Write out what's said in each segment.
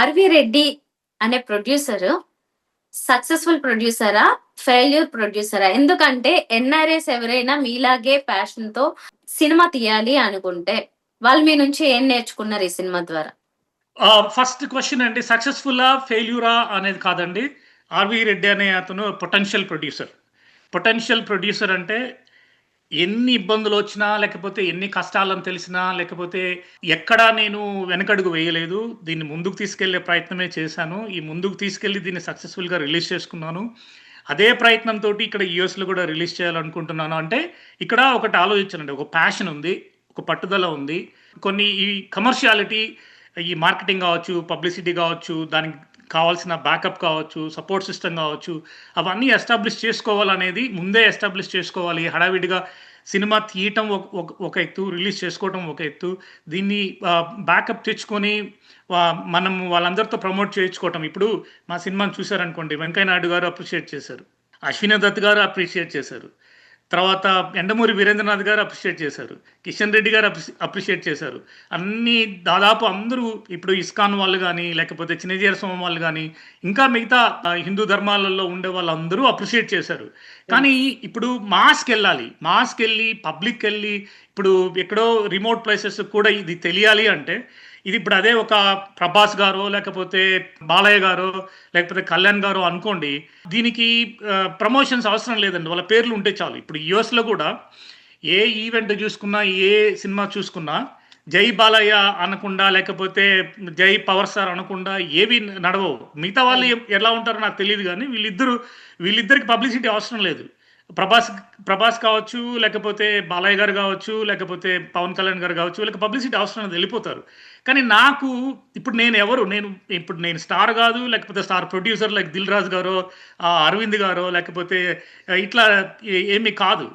RV Reddy అనే producer successful ప్రొడ్యూసరా failure ప్రొడ్యూసరా? ఎందుకంటే ఎన్ఆర్ఎస్ ఎవరైనా మీలాగే ప్యాషన్తో సినిమా తీయాలి అనుకుంటే వాళ్ళు మీ నుంచి ఏం నేర్చుకున్నారు ఈ సినిమా ద్వారా? ఫస్ట్ క్వశ్చన్ అండి సక్సెస్ఫుల్లా ఫెయిల్యూరా అనేది కాదండి. ఆర్వి రెడ్డి అనే అతను పొటెన్షియల్ ప్రొడ్యూసర్. పొటెన్షియల్ ప్రొడ్యూసర్ అంటే ఎన్ని ఇబ్బందులు వచ్చినా లేకపోతే ఎన్ని కష్టాలను తెలిసినా లేకపోతే ఎక్కడా నేను వెనకడుగు వేయలేదు. దీన్ని ముందుకు తీసుకెళ్ళే ప్రయత్నమే చేశాను. ఈ ముందుకు తీసుకెళ్ళి దీన్ని సక్సెస్ఫుల్గా రిలీజ్ చేసుకున్నాను. అదే ప్రయత్నంతో ఇక్కడ యుఎస్లో కూడా రిలీజ్ చేయాలనుకుంటున్నాను. అంటే ఇక్కడ ఒకటి ఆలోచించండి ఒక ప్యాషన్ ఉంది ఒక పట్టుదల ఉంది. కొన్ని ఈ కమర్షియాలిటీ ఈ మార్కెటింగ్ కావచ్చు పబ్లిసిటీ కావచ్చు దానికి కావాల్సిన బ్యాకప్ కావచ్చు సపోర్ట్ సిస్టమ్ కావచ్చు అవన్నీ ఎస్టాబ్లిష్ చేసుకోవాలనేది ముందే ఎస్టాబ్లిష్ చేసుకోవాలి. హడావిడిగా సినిమా తీయటం ఒక- ఒక- ఒక ఎత్తు రిలీజ్ చేసుకోవటం ఒక ఎత్తు. దీన్ని బ్యాకప్ తెచ్చుకొని మనం వాళ్ళందరితో ప్రమోట్ చేయించుకోవటం. ఇప్పుడు మా సినిమాని చూశారనుకోండి వెంకయ్య నాయుడు గారు అప్రిషియేట్ చేశారు. అశ్విని దత్ గారు అప్రిషియేట్ చేశారు. తర్వాత ఎండమూరి వీరేంద్రనాథ్ గారు అప్రిషియేట్ చేశారు. కిషన్ రెడ్డి గారు అప్రిషియేట్ చేశారు. అన్నీ దాదాపు అందరూ ఇప్పుడు ఇస్కాన్ వాళ్ళు కానీ లేకపోతే చిన్నజీర స్వామి వాళ్ళు కానీ ఇంకా మిగతా హిందూ ధర్మాలలో ఉండే వాళ్ళందరూ అప్రిషియేట్ చేశారు. కానీ ఇప్పుడు మాస్కి వెళ్ళాలి. మాస్కి వెళ్ళి పబ్లిక్ వెళ్ళి ఇప్పుడు ఎక్కడో రిమోట్ ప్లేసెస్ కూడా ఇది తెలియాలి అంటే ఇది ఇప్పుడు అదే ఒక ప్రభాస్ గారో లేకపోతే బాలయ్య గారో లేకపోతే కళ్యాణ్ గారో అనుకోండి దీనికి ప్రమోషన్స్ అవసరం లేదండి. వాళ్ళ పేర్లు ఉంటే చాలు. ఇప్పుడు యుఎస్లో కూడా ఏ ఈవెంట్ చూసుకున్నా ఏ సినిమా చూసుకున్నా జై బాలయ్య అనకుండా లేకపోతే జై పవర్ స్టార్ అనకుండా ఏవి నడవవు. మిగతా వాళ్ళు ఎలా ఉంటారో నాకు తెలియదు కానీ వీళ్ళిద్దరు వీళ్ళిద్దరికి పబ్లిసిటీ అవసరం లేదు. ప్రభాస్ ప్రభాస్ కావచ్చు లేకపోతే బాలయ్య గారు కావచ్చు లేకపోతే పవన్ కళ్యాణ్ గారు కావచ్చు వీళ్ళకి పబ్లిసిటీ అవసరం వెళ్ళిపోతారు. కానీ నాకు ఇప్పుడు నేను ఎవరు? నేను ఇప్పుడు నేను స్టార్ కాదు లేకపోతే star producer like Dil Raju గారో అరవింద్ గారో లేకపోతే ఇట్లా ఏమీ కాదు.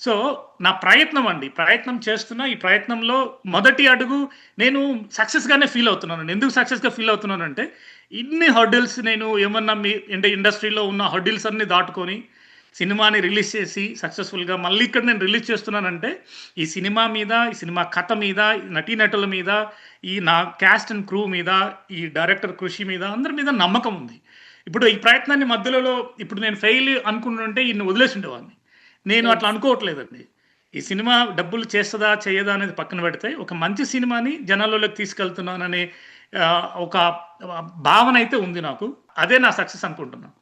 సో నా ప్రయత్నం అండి ప్రయత్నం చేస్తున్నా ఈ ప్రయత్నంలో మొదటి అడుగు నేను సక్సెస్గానే ఫీల్ అవుతున్నాను. ఎందుకు సక్సెస్గా ఫీల్ అవుతున్నానంటే ఇన్ని హర్డిల్స్ నేను ఏమన్నా మీ అంటే ఇండస్ట్రీలో ఉన్న హర్డిల్స్ అన్ని దాటుకొని సినిమాని రిలీజ్ చేసి సక్సెస్ఫుల్గా మళ్ళీ ఇక్కడ నేను రిలీజ్ చేస్తున్నానంటే ఈ సినిమా మీద ఈ సినిమా కథ మీద నటీనటుల మీద ఈ నా క్యాస్ట్ అండ్ క్రూ మీద ఈ డైరెక్టర్ కృషి మీద అందరి మీద నమ్మకం ఉంది. ఇప్పుడు ఈ ప్రయత్నాన్ని మధ్యలో ఇప్పుడు నేను ఫెయిల్ అనుకుంటుంటే ఈయన వదిలేసి ఉండేవాడిని. నేను అట్లా అనుకోవట్లేదండి. ఈ సినిమా డబ్బులు చేస్తుందా చేయదా అనేది పక్కన పెడితే ఒక మంచి సినిమాని జనాల్లోకి తీసుకెళ్తున్నాననే ఒక భావన అయితే ఉంది నాకు. అదే నా సక్సెస్ అనుకుంటున్నాను.